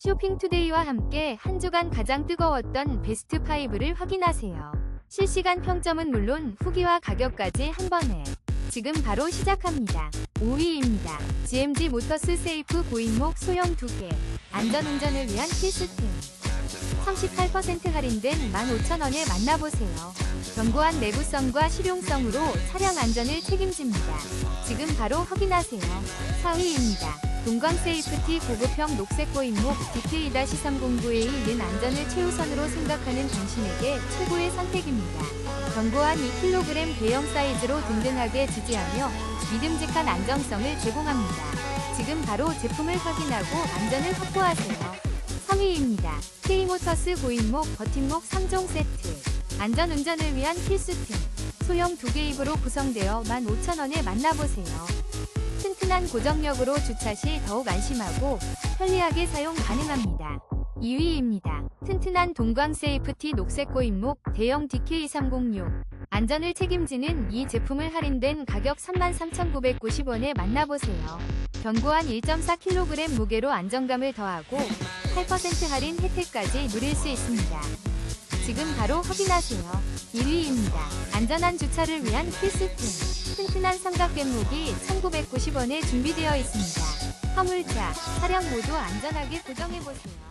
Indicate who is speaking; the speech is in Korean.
Speaker 1: 쇼핑투데이와 함께 한 주간 가장 뜨거웠던 베스트 5를 확인하세요. 실시간 평점은 물론 후기와 가격까지 한 번에. 지금 바로 시작합니다. 5위입니다. GMG 모터스 세이프 고인목 소형 2개. 안전운전을 위한 필수템. 38% 할인된 15,000원에 만나보세요. 견고한 내구성과 실용성으로 차량 안전을 책임집니다. 지금 바로 확인하세요. 4위입니다. 동광 세이프티 고급형 녹색 고인목 DK-309A는 안전을 최우선으로 생각하는 당신에게 최고의 선택입니다. 견고한 2kg 대형 사이즈로 든든하게 지지하며 믿음직한 안정성을 제공합니다. 지금 바로 제품을 확인하고 안전을 확보하세요. 3위입니다. K모터스 고인목 버팀목 3종 세트. 안전운전을 위한 필수템. 소형 2개 입으로 구성되어 15,000원에 만나보세요. 튼튼한 고정력으로 주차 시 더욱 안심하고 편리하게 사용 가능합니다. 2위입니다. 튼튼한 동광 세이프티 녹색 고인목 대형 DK306. 안전을 책임지는 이 제품을 할인된 가격 33,990원에 만나보세요. 견고한 1.4kg 무게로 안정감을 더하고 8% 할인 혜택까지 누릴 수 있습니다. 지금 바로 확인하세요. 1위입니다. 안전한 주차를 위한 필수템. 튼튼한 삼각뱃목이 1990원에 준비되어 있습니다. 화물차, 차량 모두 안전하게 고정해보세요.